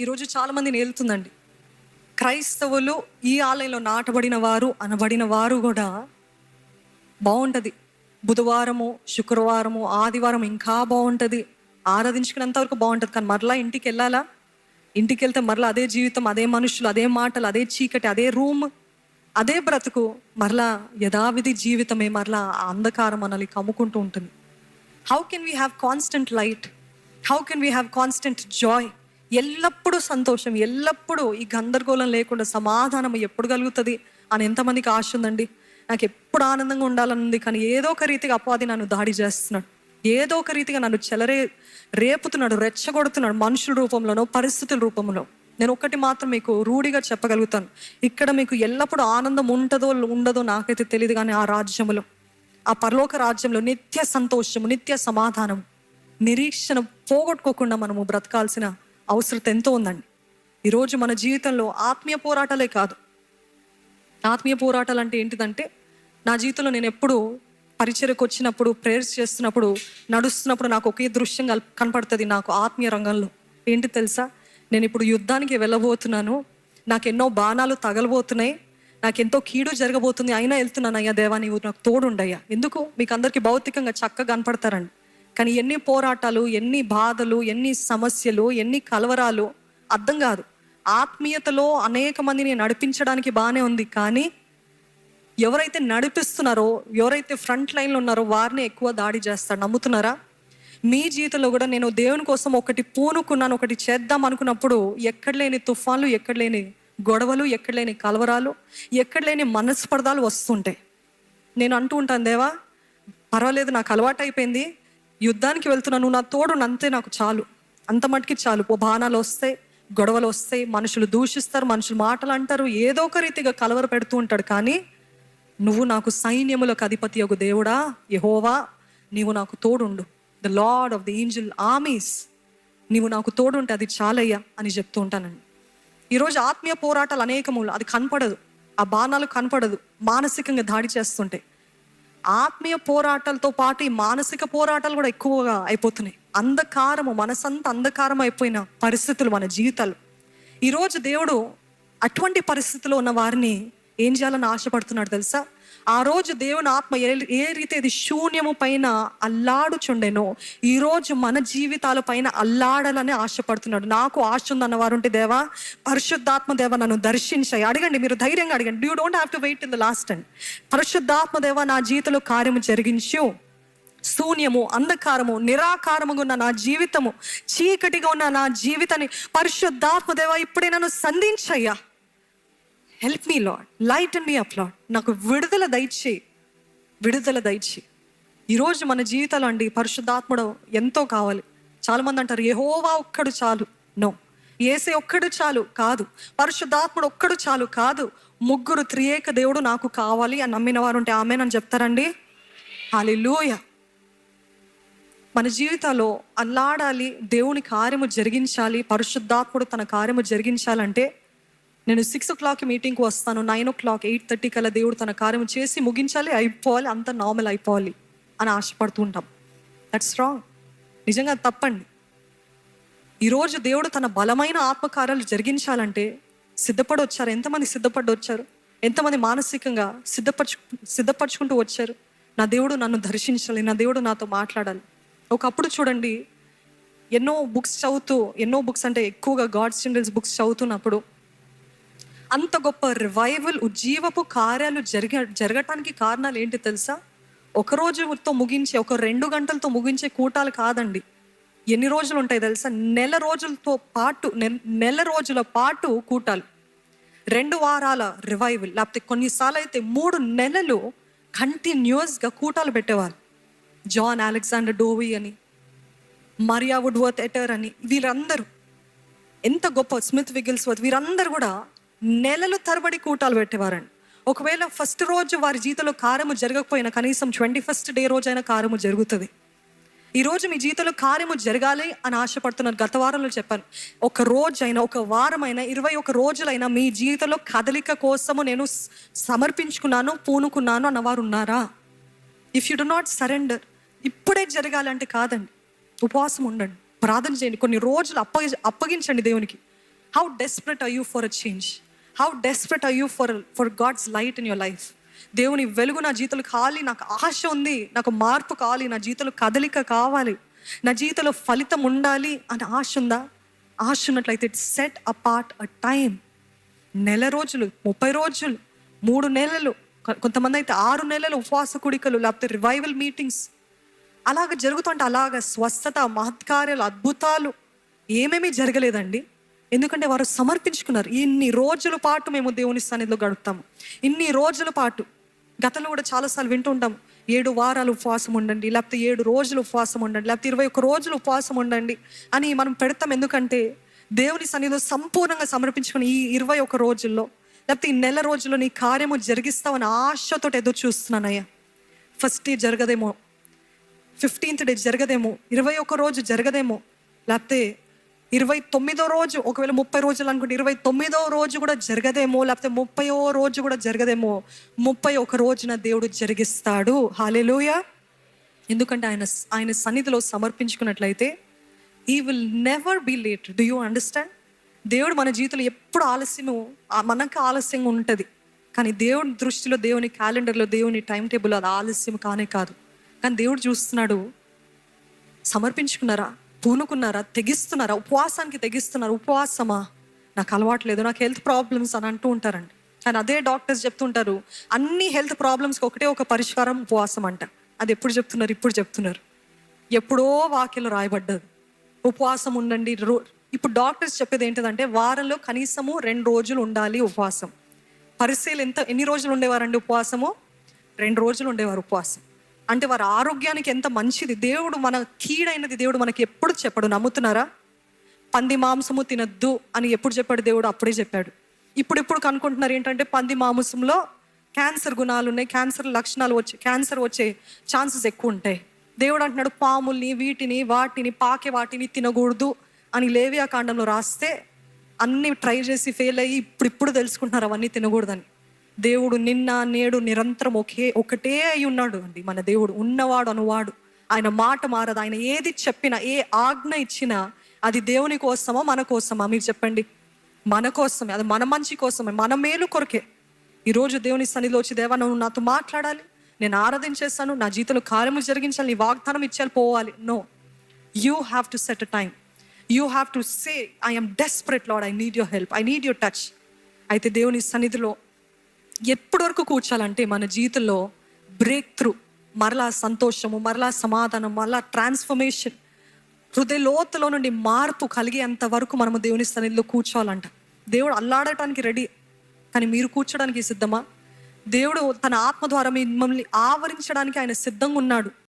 ఈరోజు చాలా మందిని క్రైస్తవులు ఈ ఆలయంలో నాటబడిన వారు అనబడిన వారు కూడా బాగుంటుంది బుధవారము శుక్రవారము ఆదివారం ఇంకా బాగుంటుంది ఆరాధించుకున్నంత వరకు బాగుంటుంది కానీ మరలా ఇంటికి వెళ్ళాలా? ఇంటికి వెళ్తే మరలా అదే జీవితం అదే మనుషులు అదే మాటలు అదే చీకటి అదే రూమ్ అదే బ్రతుకు మరలా యథావిధి జీవితమే మరలా అంధకారం మనల్ని కమ్ముకుంటూ ఉంటుంది. How can we have constant light how can we have constant joy ఎల్లప్పుడూ సంతోషం ఎల్లప్పుడూ ఈ గందరగోళం లేకుండా సమాధానం ఎప్పుడు కలుగుతుంది అని ఎంతమందికి ఆశ ఉందండి? నాకు ఎప్పుడు ఆనందంగా ఉండాలని ఉంది కానీ ఏదో ఒక రీతిగా అపాది నన్ను దాడి చేస్తున్నాడు. ఏదో ఒక రీతిగా నన్ను చెలరే రేపుతున్నాడు రెచ్చగొడుతున్నాడు మనుషుల రూపంలోనో పరిస్థితుల రూపంలో. నేను ఒక్కటి మాత్రం మీకు రూఢిగా చెప్పగలుగుతాను. ఇక్కడ మీకు ఎల్లప్పుడూ ఆనందం ఉంటుందో ఉండదో నాకైతే తెలియదు కానీ ఆ రాజ్యములో ఆ పరలోక రాజ్యంలో నిత్య సంతోషము నిత్య సమాధానం నిరీక్షణ పోగొట్టుకోకుండా మనము బ్రతకాల్సిన అవసరం ఎంతో ఉందండి. ఈరోజు మన జీవితంలో ఆత్మీయ పోరాటాలే కాదు. ఆత్మీయ పోరాటాలు అంటే ఏంటిదంటే నా జీవితంలో నేను ఎప్పుడు పరిచయకు వచ్చినప్పుడు ప్రేయర్స్ చేస్తున్నప్పుడు నడుస్తున్నప్పుడు నాకు ఒకే దృశ్యం కల్- కనపడుతుంది నాకు ఆత్మీయ రంగంలో. ఏంటి తెలుసా? నేను ఇప్పుడు యుద్ధానికి వెళ్ళబోతున్నాను. నాకు ఎన్నో బాణాలు తగలబోతున్నాయి. నాకు ఎంతో కీడు జరగబోతుంది. అయినా వెళ్తున్నాను అయ్యా దేవా నీవు నాకు తోడుండయ్యా. ఎందుకు? మీకు అందరికీ భౌతికంగా చక్కగా కనపడతారండి. కానీ ఎన్ని పోరాటాలు ఎన్ని బాధలు ఎన్ని సమస్యలు ఎన్ని కలవరాలు అర్థం కాదు. ఆత్మీయతలో అనేక మందిని నడిపించడానికి బాగానే ఉంది. కానీ ఎవరైతే నడిపిస్తున్నారో ఎవరైతే ఫ్రంట్ లైన్లో ఉన్నారో వారిని ఎక్కువ దాడి చేస్తారు. నమ్ముతున్నారా? మీ జీవితంలో కూడా నేను దేవుని కోసం ఒకటి పూనుకున్నాను ఒకటి చేద్దాం అనుకున్నప్పుడు ఎక్కడ లేని తుఫాన్లు ఎక్కడ లేని గొడవలు ఎక్కడ లేని కలవరాలు ఎక్కడ లేని మనస్పర్ధాలు వస్తుంటాయి. నేను అంటూ ఉంటాను దేవా పర్వాలేదు నాకు అలవాటు అయిపోయింది యుద్ధానికి వెళ్తున్నాను నువ్వు నా తోడు అంతే నాకు చాలు. అంత మటుకి చాలు. ఓ బాణాలు వస్తాయి గొడవలు వస్తాయి మనుషులు దూషిస్తారు మనుషులు మాటలు అంటారు ఏదో ఒక రీతిగా కలవర పెడుతూ ఉంటాడు. కానీ నువ్వు నాకు సైన్యములకు అధిపతి ఒక దేవుడా? యహోవా నీవు నాకు తోడుండు. The lord of the angel armies నీవు నాకు తోడుంటే అది చాలయ్యా అని చెప్తూ ఉంటానండి. ఈరోజు ఆత్మీయ పోరాటాలు అనేకములు అది కనపడదు. ఆ బాణాలు కనపడదు. మానసికంగా దాడి చేస్తుంటాయి. ఆత్మీయ పోరాటాలతో పాటు ఈ మానసిక పోరాటాలు కూడా ఎక్కువగా అయిపోతున్నాయి. అంధకారము మనసంతా అంధకారం అయిపోయిన పరిస్థితులు మన జీవితాలు. ఈరోజు దేవుడు అటువంటి పరిస్థితిలో ఉన్న వారిని ఏం చేయాలని ఆశపడుతున్నాడు తెలుసా? ఆ రోజు దేవుని ఆత్మ ఏ ఏ రీతి ఇది శూన్యము పైన అల్లాడుచుండెనో ఈరోజు మన జీవితాల పైన అల్లాడాలని ఆశపడుతున్నాడు. నాకు ఆశ ఉందన్న వారు ఉంటే దేవా పరిశుద్ధాత్మ దేవ నన్ను దర్శించాయి. అడగండి మీరు ధైర్యంగా అడగండి. You don't have to wait in the last and పరిశుద్ధాత్మ దేవ నా జీవితంలో కార్యము జరిగించు. శూన్యము అంధకారము నిరాకారముగా ఉన్న నా జీవితము చీకటిగా ఉన్న నా జీవితాన్ని పరిశుద్ధాత్మ దేవ ఇప్పుడే నన్ను సంధించయ్యా. Help me lord light and me up lord నాకు విడుదల దయచే విడుదల దయచే ఈరోజు మన జీవితాలు అండి పరిశుద్ధాత్ముడు ఎంతో కావాలి. చాలా మంది అంటారు ఏహోవా ఒక్కడు చాలు. నో ఏసే ఒక్కడు చాలు కాదు. పరిశుద్ధాత్ముడు ఒక్కడు చాలు కాదు. ముగ్గురు త్రియేక దేవుడు నాకు కావాలి అని నమ్మిన వారు ఉంటే ఆమెనని చెప్తారండి. హాలెలూయ మన జీవితాల్లో అల్లాడాలి దేవుని కార్యము జరిగించాలి పరిశుద్ధాత్ముడు తన కార్యము జరిగించాలంటే నేను సిక్స్ ఓ క్లాక్ మీటింగ్కి వస్తాను nine o'clock eight thirty కల్లా దేవుడు తన కార్యం చేసి ముగించాలి అయిపోవాలి అంత నార్మల్ అయిపోవాలి అని ఆశపడుతూ ఉంటాం దట్స్ రాంగ్ నిజంగా తప్పండి. ఈరోజు దేవుడు తన బలమైన ఆత్మకార్యాలు జరిగించాలంటే సిద్ధపడి వచ్చారు ఎంతమంది సిద్ధపడి వచ్చారు ఎంతమంది మానసికంగా సిద్ధపరచు సిద్ధపరచుకుంటూ వచ్చారు? నా దేవుడు నన్ను దర్శించాలి నా దేవుడు నాతో మాట్లాడాలి. ఒకప్పుడు చూడండి ఎన్నో బుక్స్ చదువుతూ ఎన్నో బుక్స్ అంటే ఎక్కువగా గాడ్స్ చిల్డ్రన్స్ బుక్స్ చదువుతున్నప్పుడు అంత గొప్ప రివైవల్ ఉజ్జీవపు కార్యాలు జరిగ జరగటానికి కారణాలు ఏంటి తెలుసా? ఒక రోజుతో ముగించే ఒక రెండు గంటలతో ముగించే కూటాలు కాదండి. ఎన్ని రోజులు ఉంటాయి తెలుసా? నెల రోజులతో పాటు నె- నెల రోజుల పాటు కూటాలు. రెండు వారాల రివైవల్ లేకపోతే కొన్నిసార్లు అయితే మూడు నెలలు కంటిన్యూస్గా కూటాలు పెట్టేవారు. జాన్ అలెగ్జాండర్ డోవి అని మరియా వుడ్వర్త్ ఎటర్ అని వీరందరూ ఎంత గొప్ప స్మిత్ విగిల్స్ వీరందరూ కూడా నెలలు తరబడి కూటాలు పెట్టేవారండి. ఒకవేళ ఫస్ట్ రోజు వారి జీతంలో కార్యము జరగకపోయినా కనీసం ట్వంటీ ఫస్ట్ డే రోజైనా కార్యము జరుగుతుంది. ఈరోజు మీ జీవితంలో కార్యము జరగాలి అని ఆశపడుతున్నారు. గత వారంలో చెప్పాను. ఒక రోజైనా ఒక వారమైనా ఇరవై ఒక రోజులైనా మీ జీవితంలో కదలిక కోసము నేను సమర్పించుకున్నాను పూనుకున్నాను అన్నవారు ఉన్నారా? If you do not surrender ఇప్పుడే జరగాలంటే కాదండి. ఉపవాసం ఉండండి. ప్రార్థన చేయండి. కొన్ని రోజులు అప్పగి అప్పగించండి దేవునికి. How desperate are you for a change how desperate are you for for God's light in your life దేవుని వెలుగు నా జీవితంలో కావాలి నాకు ఆశ ఉంది నాకు మార్పు కావాలి నా జీవితంలో కదలిక కావాలి నా జీవితంలో ఫలితం ఉండాలి అని ఆశ ఉందా? ఆశ ఉన్నట్లయితే it set apart a time నెల రోజులు ముప్పై రోజులు మూడు నెలలు కొంతమంది అయితే ఆరు నెలలు ఉపవాస కుడికలు లేకపోతే రివైవల్ మీటింగ్స్ అలాగ జరుగుతుంటే అలాగ స్వస్థత మహత్కార్యాలు అద్భుతాలు ఏమేమీ జరగలేదండి? ఎందుకంటే వారు సమర్పించుకున్నారు. ఇన్ని రోజుల పాటు మేము దేవుని సన్నిధిలో గడుపుతాము. ఇన్ని రోజుల పాటు గతంలో కూడా చాలాసార్లు వింటూ ఉంటాం. ఏడు వారాలు ఉపవాసం ఉండండి లేకపోతే ఏడు రోజులు ఉపవాసం ఉండండి లేకపోతే ఇరవై ఒక్క రోజులు ఉపవాసం ఉండండి అని మనం పెడతాం. ఎందుకంటే దేవుని సన్నిధిలో సంపూర్ణంగా సమర్పించుకుని ఈ ఇరవై ఒక్క రోజుల్లో లేకపోతే ఈ నెల రోజుల్లో నీ కార్యము జరిగిస్తావని ఆశతో ఎదురు చూస్తున్నానయ్యా ఫస్ట్ డే జరగదేమో ఫిఫ్టీన్త్ డే జరగదేమో ఇరవై ఒక్క రోజు జరగదేమో లేకపోతే ఇరవై తొమ్మిదో రోజు ఒకవేళ ముప్పై రోజులు అనుకుంటే ఇరవై తొమ్మిదో రోజు కూడా జరగదేమో లేకపోతే ముప్పయో రోజు కూడా జరగదేమో ముప్పై ఒక రోజున దేవుడు జరిగిస్తాడు. హాలేలోయ ఎందుకంటే ఆయన ఆయన సన్నిధిలో సమర్పించుకున్నట్లయితే ఈ will never be late do you understand దేవుడు మన జీవితంలో ఎప్పుడు ఆలస్యము మనకు ఆలస్యంగా ఉంటుంది. కానీ దేవుని దృష్టిలో దేవుని క్యాలెండర్లో దేవుని టైం టేబుల్ అది ఆలస్యం కానే కాదు. కానీ దేవుడు చూస్తున్నాడు సమర్పించుకున్నారా? పూనుకున్నారా? తెగిస్తున్నారా? ఉపవాసానికి తెగిస్తున్నారు? ఉపవాసమా? నాకు అలవాటు లేదు. నాకు హెల్త్ ప్రాబ్లమ్స్ అని అంటూ ఉంటారండి. కానీ అదే డాక్టర్స్ చెప్తుంటారు అన్ని హెల్త్ ప్రాబ్లమ్స్కి ఒకటే ఒక పరిష్కారం ఉపవాసం అంట. అది ఎప్పుడు చెప్తున్నారు? ఇప్పుడు చెప్తున్నారు. ఎప్పుడో వాక్యంలో రాయబడ్డది. ఉపవాసం ఉండండి. రో ఇప్పుడు డాక్టర్స్ చెప్పేది ఏంటిదంటే వారంలో కనీసము రెండు రోజులు ఉండాలి ఉపవాసం. పరిశీలి ఎంత ఎన్ని రోజులు ఉండేవారండి ఉపవాసము? రెండు రోజులు ఉండేవారు ఉపవాసం. అంటే వారి ఆరోగ్యానికి ఎంత మంచిది. దేవుడు మన కీడైనది దేవుడు మనకి ఎప్పుడు చెప్పడు. నమ్ముతున్నారా? పంది మాంసము తినద్దు అని ఎప్పుడు చెప్పాడు దేవుడు? అప్పుడే చెప్పాడు. ఇప్పుడు ఇప్పుడు కనుక్కుంటున్నారు ఏంటంటే పంది మాంసంలో క్యాన్సర్ గుణాలు ఉన్నాయి. క్యాన్సర్ లక్షణాలు వచ్చే క్యాన్సర్ వచ్చే ఛాన్సెస్ ఎక్కువ ఉంటాయి. దేవుడు అంటున్నాడు పాముల్ని వీటిని వాటిని పాకే వాటిని తినకూడదు అని లేవియా కాండంలో రాస్తే అన్ని ట్రై చేసి ఫెయిల్ అయ్యి ఇప్పుడు ఇప్పుడు తెలుసుకుంటున్నారు అవన్నీ తినకూడదని. దేవుడు నిన్న నేడు నిరంతరం ఒకే ఒకటే అయి ఉన్నాడు అండి. మన దేవుడు ఉన్నవాడు అనువాడు. ఆయన మాట మారదు. ఆయన ఏది చెప్పినా ఏ ఆజ్ఞ ఇచ్చినా అది దేవుని కోసమా మన కోసమా? మీరు చెప్పండి. మన కోసమే. అది మన మంచి కోసమే. మన మేలు కొరకే. ఈరోజు దేవుని సన్నిధిలో వచ్చి దేవా నువ్వు నాతో మాట్లాడాలి. నేను ఆరాధించేస్తాను నా జీవితంలో కార్యము జరిగించాలి. నీ వాగ్దానం ఇచ్చాలి. పోవాలి. No you have to set a time you have to say I'm desperate lord I need your help I need your touch అయితే దేవుని సన్నిధిలో ఎప్పటి వరకు కూర్చోాలంటే మన జీవితంలో బ్రేక్ త్రూ మరలా సంతోషము మరలా సమాధానం మరలా ట్రాన్స్ఫర్మేషన్ హృదయ లోతులో నుండి మార్పు కలిగేంత వరకు మనము దేవుని సన్నిధిలో కూర్చోవాలంట. దేవుడు అల్లాడటానికి రెడీ కానీ మీరు కూర్చోడానికి సిద్ధమా? దేవుడు తన ఆత్మ ద్వారా మిమ్మల్ని ఆవరించడానికి ఆయన సిద్ధంగా ఉన్నాడు.